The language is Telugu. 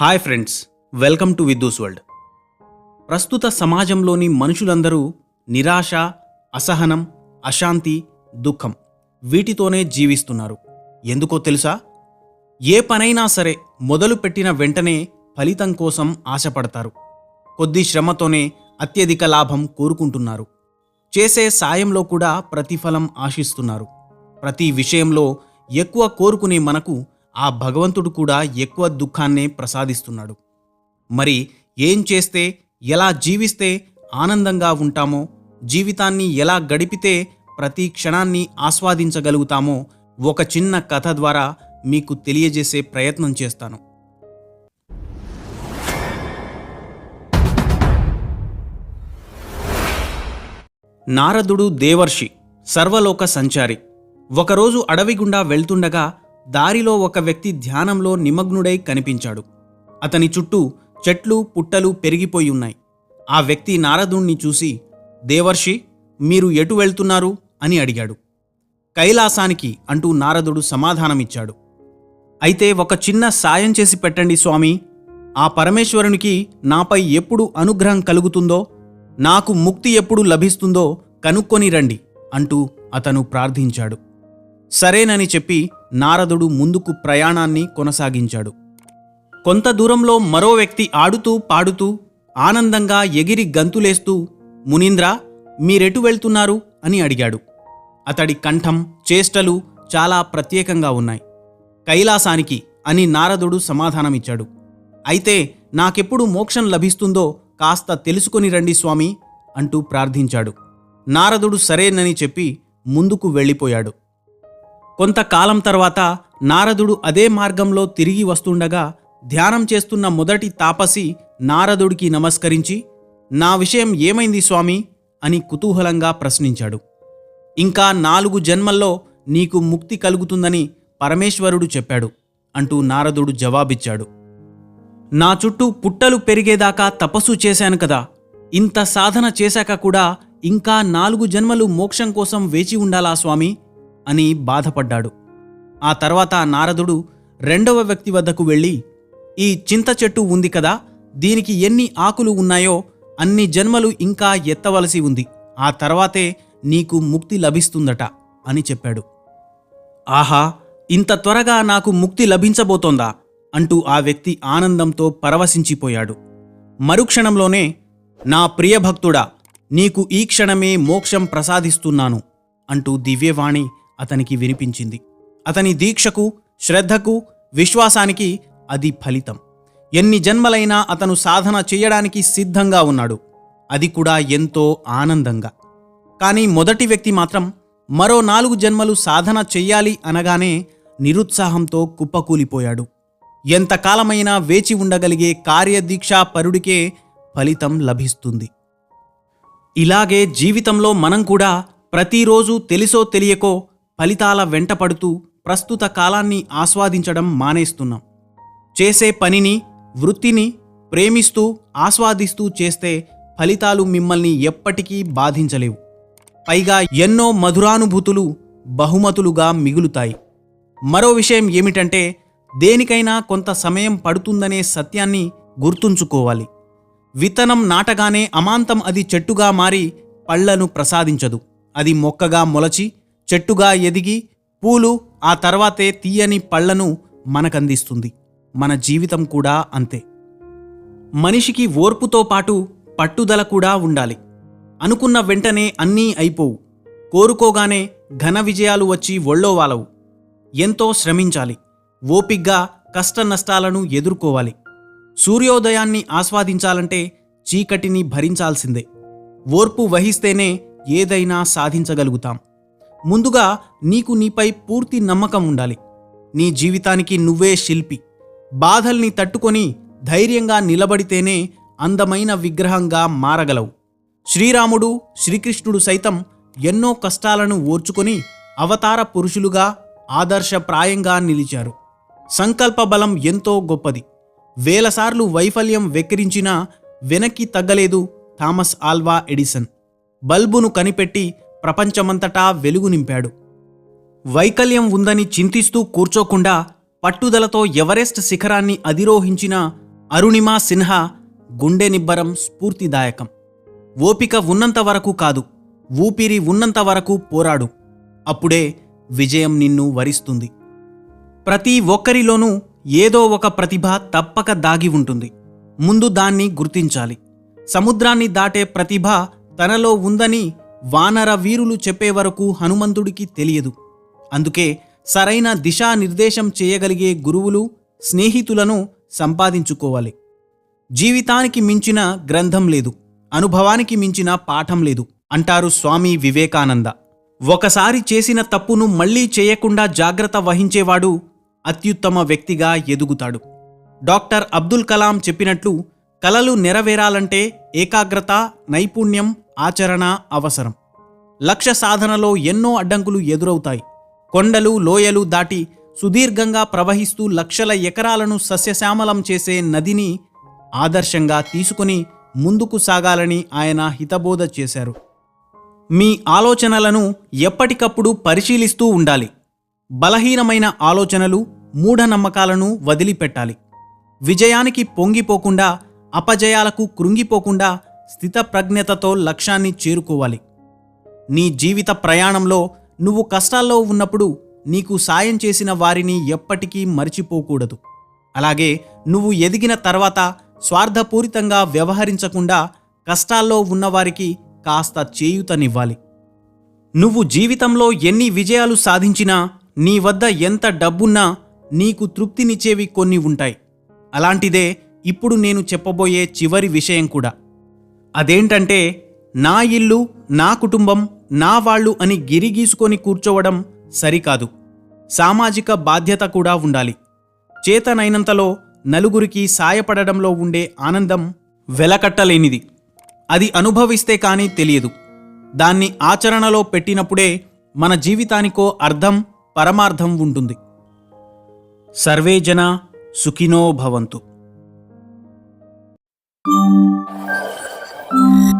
Hi friends welcome to Viddu's world. ప్రస్తుత సమాజంలోని మనుషులందరూ నిరాశ అసహనం అశాంతి దుఃఖం వీటితోనే జీవిస్తున్నారు. ఎందుకో తెలుసా? ఏ పనైనా సరే మొదలుపెట్టిన వెంటనే ఫలితం కోసం ఆశపడతారు. కొద్ది శ్రమతోనే అత్యధిక లాభం కోరుకుంటున్నారు. చేసే సాయంలో కూడా ప్రతిఫలం ఆశిస్తున్నారు. ప్రతి విషయంలో ఎక్కువ కోరుకునే మనకు ఆ భగవంతుడు కూడా ఎక్కువ దుఃఖాన్నే ప్రసాదిస్తున్నాడు. మరి ఏం చేస్తే ఎలా జీవిస్తే ఆనందంగా ఉంటామో జీవితాన్ని ఎలా గడిపితే ప్రతి క్షణాన్ని ఆస్వాదించగలుగుతామో ఒక చిన్న కథ ద్వారా మీకు తెలియజేసే ప్రయత్నం చేస్తాను. నారదుడు దేవర్షి సర్వలోక సంచారి. ఒకరోజు అడవి గుండా వెళ్తుండగా దారిలో ఒక వ్యక్తి ధ్యానంలో నిమగ్నుడై కనిపించాడు. అతని చుట్టూ చెట్లు పుట్టలు పెరిగిపోయి ఉన్నాయి. ఆ వ్యక్తి నారదుణ్ణి చూసి దేవర్షి మీరు ఎటు వెళ్తున్నారు? అని అడిగాడు. కైలాసానికి అంటూ నారదుడు సమాధానమిచ్చాడు. అయితే ఒక చిన్న సాయం చేసి పెట్టండి స్వామి. ఆ పరమేశ్వరునికి నాపై ఎప్పుడు అనుగ్రహం కలుగుతుందో నాకు ముక్తి ఎప్పుడు లభిస్తుందో కనుక్కొని రండి అంటూ అతను ప్రార్థించాడు. సరేనని చెప్పి నారదుడు ముందుకు ప్రయాణాన్ని కొనసాగించాడు. కొంత దూరంలో మరో వ్యక్తి ఆడుతూ పాడుతూ ఆనందంగా ఎగిరి గంతులేస్తూ మునీంద్ర మీరెటు వెళ్తున్నారు? అని అడిగాడు. అతడి కంఠం చేష్టలు చాలా ప్రత్యేకంగా ఉన్నాయి. కైలాసానికి అని నారదుడు సమాధానమిచ్చాడు. అయితే నాకెప్పుడు మోక్షం లభిస్తుందో కాస్త తెలుసుకొని రండి స్వామి అంటూ ప్రార్థించాడు. నారదుడు సరేనని చెప్పి ముందుకు వెళ్ళిపోయాడు. కొంతకాలం తర్వాత నారదుడు అదే మార్గంలో తిరిగి వస్తుండగా ధ్యానం చేస్తున్న మొదటి తాపసి నారదుడికి నమస్కరించి నా విషయం ఏమైంది స్వామి? అని కుతూహలంగా ప్రశ్నించాడు. ఇంకా నాలుగు జన్మల్లో నీకు ముక్తి కలుగుతుందని పరమేశ్వరుడు చెప్పాడు అంటూ నారదుడు జవాబిచ్చాడు. నా చుట్టూ పుట్టలు పెరిగేదాకా తపస్సు చేశాను కదా ఇంత సాధన చేశాక కూడా ఇంకా నాలుగు జన్మలు మోక్షం కోసం వేచి ఉండాలా స్వామి? అని బాధపడ్డాడు. ఆ తర్వాత నారదుడు రెండవ వ్యక్తి వద్దకు వెళ్ళి ఈ చింత చెట్టు ఉంది కదా దీనికి ఎన్ని ఆకులు ఉన్నాయో అన్ని జన్మలు ఇంకా ఎత్తవలసి ఉంది. ఆ తర్వాతే నీకు ముక్తి లభిస్తుందట అని చెప్పాడు. ఆహా ఇంత త్వరగా నాకు ముక్తి లభించబోతోందా? అంటూ ఆ వ్యక్తి ఆనందంతో పరవశించిపోయాడు. మరుక్షణంలోనే నా ప్రియభక్తుడా నీకు ఈ క్షణమే మోక్షం ప్రసాదిస్తున్నాను అంటూ దివ్యవాణి అతనికి వినిపించింది. అతని దీక్షకు శ్రద్ధకు విశ్వాసానికి అది ఫలితం. ఎన్ని జన్మలైనా అతను సాధన చేయడానికి సిద్ధంగా ఉన్నాడు. అది కూడా ఎంతో ఆనందంగా. కానీ మొదటి వ్యక్తి మాత్రం మరో నాలుగు జన్మలు సాధన చెయ్యాలి అనగానే నిరుత్సాహంతో కుప్పకూలిపోయాడు. ఎంతకాలమైనా వేచి ఉండగలిగే కార్యదీక్షా పరుడికే ఫలితం లభిస్తుంది. ఇలాగే జీవితంలో మనం కూడా ప్రతిరోజు తెలిసో తెలియకో ఫలితాల వెంటపడుతూ ప్రస్తుత కాలాన్ని ఆస్వాదించడం మానేస్తున్నాం. చేసే పనిని వృత్తిని ప్రేమిస్తూ ఆస్వాదిస్తూ చేస్తే ఫలితాలు మిమ్మల్ని ఎప్పటికీ బాధించలేవు. పైగా ఎన్నో మధురానుభూతులు బహుమతులుగా మిగులుతాయి. మరో విషయం ఏమిటంటే దేనికైనా కొంత సమయం పడుతుందనే సత్యాన్ని గుర్తుంచుకోవాలి. విత్తనం నాటగానే అమాంతం అది చెట్టుగా మారి పళ్ళను ప్రసాదించదు. అది మొక్కగా మొలచి చెట్టుగా ఎదిగి పూలు ఆ తర్వాతే తీయని పళ్ళను మనకందిస్తుంది. మన జీవితం కూడా అంతే. మనిషికి ఓర్పుతో పాటు పట్టుదల కూడా ఉండాలి. అనుకున్న వెంటనే అన్నీ అయిపోవు. కోరుకోగానే ఘన విజయాలు వచ్చి ఒళ్ళోవాలవు ఎంతో శ్రమించాలి. ఓపిగ్గా కష్ట నష్టాలను ఎదుర్కోవాలి. సూర్యోదయాన్ని ఆస్వాదించాలంటే చీకటిని భరించాల్సిందే. ఓర్పు వహిస్తేనే ఏదైనా సాధించగలుగుతాం. ముందుగా నీకు నీపై పూర్తి నమ్మకం ఉండాలి. నీ జీవితానికి నువ్వే శిల్పి. బాధల్ని తట్టుకొని ధైర్యంగా నిలబడితేనే అందమైన విగ్రహంగా మారగలవు. శ్రీరాముడు శ్రీకృష్ణుడు సైతం ఎన్నో కష్టాలను ఓర్చుకొని అవతార పురుషులుగా ఆదర్శప్రాయంగా నిలిచారు. సంకల్ప బలం ఎంతో గొప్పది. వేలసార్లు వైఫల్యం వెక్కిరించినా వెనక్కి తగ్గలేదు థామస్ ఆల్వా ఎడిసన్. బల్బును కనిపెట్టి ప్రపంచమంతటా వెలుగు నింపాడు. వైకల్యం ఉందని చింతిస్తూ కూర్చోకుండా పట్టుదలతో ఎవరెస్ట్ శిఖరాన్ని అధిరోహించిన అరుణిమా సిన్హా గుండె నిబ్బరం స్ఫూర్తిదాయకం. ఓపిక ఉన్నంత వరకు కాదు ఊపిరి ఉన్నంత వరకు పోరాడు. అప్పుడే విజయం నిన్ను వరిస్తుంది. ప్రతి ఒక్కరిలోనూ ఏదో ఒక ప్రతిభ తప్పక దాగి ఉంటుంది. ముందు దాన్ని గుర్తించాలి. సముద్రాన్ని దాటే ప్రతిభ తనలో ఉందని వానర వీరులు చెప్పే వరకు హనుమంతుడికి తెలియదు. అందుకే సరైన దిశానిర్దేశం చేయగలిగే గురువులు స్నేహితులను సంపాదించుకోవాలి. జీవితానికి మించిన గ్రంథం లేదు. అనుభవానికి మించిన పాఠం లేదు. అంటారు స్వామి వివేకానంద. ఒకసారి చేసిన తప్పును మళ్ళీ చేయకుండా జాగ్రత్త వహించేవాడు అత్యుత్తమ వ్యక్తిగా ఎదుగుతాడు. డాక్టర్ అబ్దుల్ కలాం చెప్పినట్లు కలలు నెరవేరాలంటే ఏకాగ్రత నైపుణ్యం ఆచరణ అవసరం. లక్ష్య సాధనలో ఎన్నో అడ్డంకులు ఎదురవుతాయి. కొండలు లోయలు దాటి సుదీర్ఘంగా ప్రవహిస్తూ లక్షల ఎకరాలను సస్యశ్యామలం చేసే నదిని ఆదర్శంగా తీసుకుని ముందుకు సాగాలని ఆయన హితబోధ చేశారు. మీ ఆలోచనలను ఎప్పటికప్పుడు పరిశీలిస్తూ ఉండాలి. బలహీనమైన ఆలోచనలు మూఢనమ్మకాలను వదిలిపెట్టాలి. విజయానికి పొంగిపోకుండా అపజయాలకు కృంగిపోకుండా స్థితప్రజ్ఞతతో లక్ష్యాన్ని చేరుకోవాలి. నీ జీవిత ప్రయాణంలో నువ్వు కష్టాల్లో ఉన్నప్పుడు నీకు సాయం చేసిన వారిని ఎప్పటికీ మర్చిపోకూడదు. అలాగే నువ్వు ఎదిగిన తర్వాత స్వార్థపూరితంగా వ్యవహరించకుండా కష్టాల్లో ఉన్నవారికి కాస్త చేయూతనివ్వాలి. నువ్వు జీవితంలో ఎన్ని విజయాలు సాధించినా నీ వద్ద ఎంత డబ్బున్నా నీకు తృప్తినిచ్చేవి కొన్ని ఉంటాయి. అలాంటిదే ఇప్పుడు నేను చెప్పబోయే చివరి విషయం కూడా. అదేంటంటే నా ఇల్లు నా కుటుంబం నా వాళ్ళు అని గిరిగీసుకొని కూర్చోవడం సరికాదు. సామాజిక బాధ్యత కూడా ఉండాలి. చేతనైనంతలో నలుగురికి సాయపడడంలో ఉండే ఆనందం వెలకట్టలేనిది. అది అనుభవిస్తే కానీ తెలియదు. దాన్ని ఆచరణలో పెట్టినప్పుడే మన జీవితానికో అర్థం పరమార్థం ఉంటుంది. సర్వే జన సుఖినో భవంతు. Música